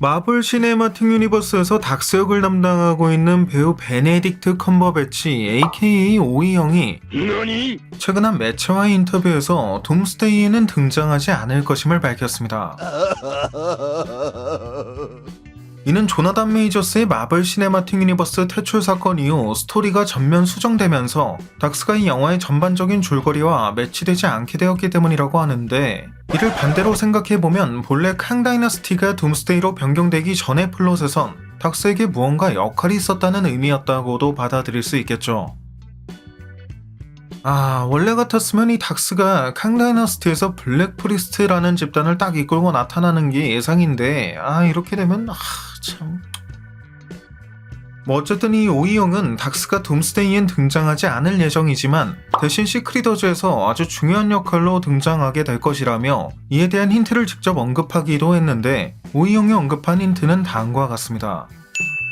마블 시네마틱 유니버스에서 닥스 역을 담당하고 있는 배우 베네딕트 컴버배치 aka 오이영이 何 최근 한 매체와의 인터뷰에서 둠스데이에는 등장하지 않을 것임을 밝혔습니다. 이는 조나단 메이저스의 마블 시네마틱 유니버스 퇴출 사건 이후 스토리가 전면 수정되면서 닥스가 이 영화의 전반적인 줄거리와 매치되지 않게 되었기 때문이라고 하는데 이를 반대로 생각해보면 본래 캉 다이너스티가 둠스데이로 변경되기 전의 플롯에선 닥스에게 무언가 역할이 있었다는 의미였다고도 받아들일 수 있겠죠. 아, 원래 같았으면 이 닥스가 캉 다이너스티에서 블랙 프리스트라는 집단을 딱 이끌고 나타나는 게 예상인데, 아, 이렇게 되면, 아, 참. 뭐 어쨌든 이 오이영은 닥스가 둠스데이엔 등장하지 않을 예정이지만 대신 시크리더즈에서 아주 중요한 역할로 등장하게 될 것이라며 이에 대한 힌트를 직접 언급하기도 했는데 오이영이 언급한 힌트는 다음과 같습니다.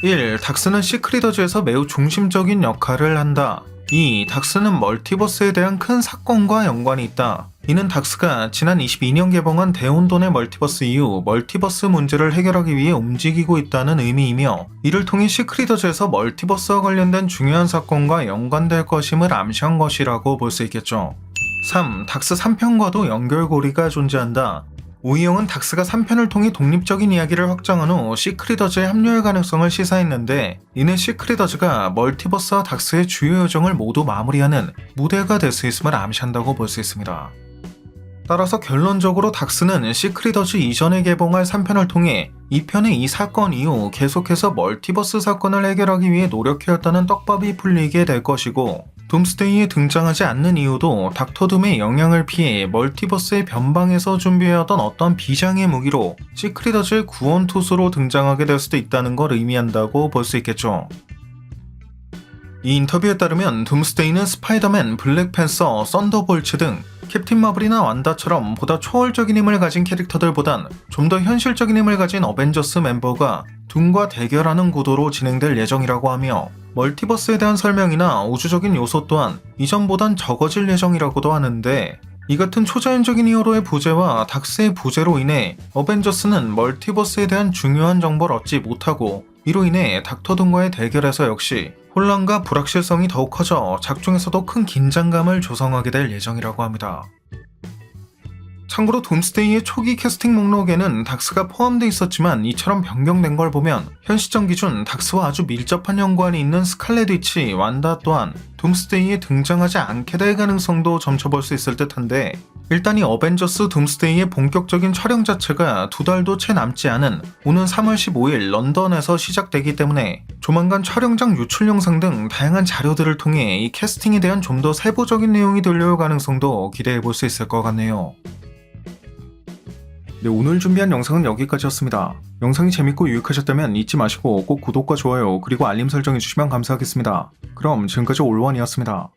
1. 닥스는 시크리더즈에서 매우 중심적인 역할을 한다. 2. 닥스는 멀티버스에 대한 큰 사건과 연관이 있다. 이는 닥스가 지난 22년 개봉한 대혼돈의 멀티버스 이후 멀티버스 문제를 해결하기 위해 움직이고 있다는 의미이며 이를 통해 시크리더즈에서 멀티버스와 관련된 중요한 사건과 연관될 것임을 암시한 것이라고 볼 수 있겠죠. 3. 닥스 3편과도 연결고리가 존재한다. 오이영은 닥스가 3편을 통해 독립적인 이야기를 확장한 후 시크리더즈의 합류할 가능성을 시사했는데 이는 시크리더즈가 멀티버스와 닥스의 주요 요정을 모두 마무리하는 무대가 될 수 있음을 암시한다고 볼 수 있습니다. 따라서 결론적으로 닥스는 시크리더즈 이전에 개봉할 3편을 통해 2편의 이 사건 이후 계속해서 멀티버스 사건을 해결하기 위해 노력해왔다는 떡밥이 풀리게 될 것이고 둠스데이에 등장하지 않는 이유도 닥터 둠의 영향을 피해 멀티버스의 변방에서 준비해왔던 어떤 비장의 무기로 시크리더즈의 구원 투수로 등장하게 될 수도 있다는 걸 의미한다고 볼 수 있겠죠. 이 인터뷰에 따르면 둠스데이는 스파이더맨, 블랙팬서, 썬더볼츠 등 캡틴 마블이나 완다처럼 보다 초월적인 힘을 가진 캐릭터들보단 좀 더 현실적인 힘을 가진 어벤져스 멤버가 둠과 대결하는 구도로 진행될 예정이라고 하며 멀티버스에 대한 설명이나 우주적인 요소 또한 이전보단 적어질 예정이라고도 하는데 이 같은 초자연적인 히어로의 부재와 닥스의 부재로 인해 어벤져스는 멀티버스에 대한 중요한 정보를 얻지 못하고 이로 인해 닥터 둠과의 대결에서 역시 혼란과 불확실성이 더욱 커져 작중에서도 큰 긴장감을 조성하게 될 예정이라고 합니다. 참고로 둠스데이의 초기 캐스팅 목록에는 닥스가 포함돼 있었지만 이처럼 변경된 걸 보면 현 시점 기준 닥스와 아주 밀접한 연관이 있는 스칼렛 위치, 완다 또한 둠스데이에 등장하지 않게 될 가능성도 점쳐볼 수 있을 듯한데 일단 이 어벤져스 둠스데이의 본격적인 촬영 자체가 두 달도 채 남지 않은 오는 3월 15일 런던에서 시작되기 때문에 조만간 촬영장 유출 영상 등 다양한 자료들을 통해 이 캐스팅에 대한 좀 더 세부적인 내용이 들려올 가능성도 기대해 볼 수 있을 것 같네요. 네, 오늘 준비한 영상은 여기까지였습니다. 영상이 재밌고 유익하셨다면 잊지 마시고 꼭 구독과 좋아요 그리고 알림 설정해 주시면 감사하겠습니다. 그럼 지금까지 올원이었습니다.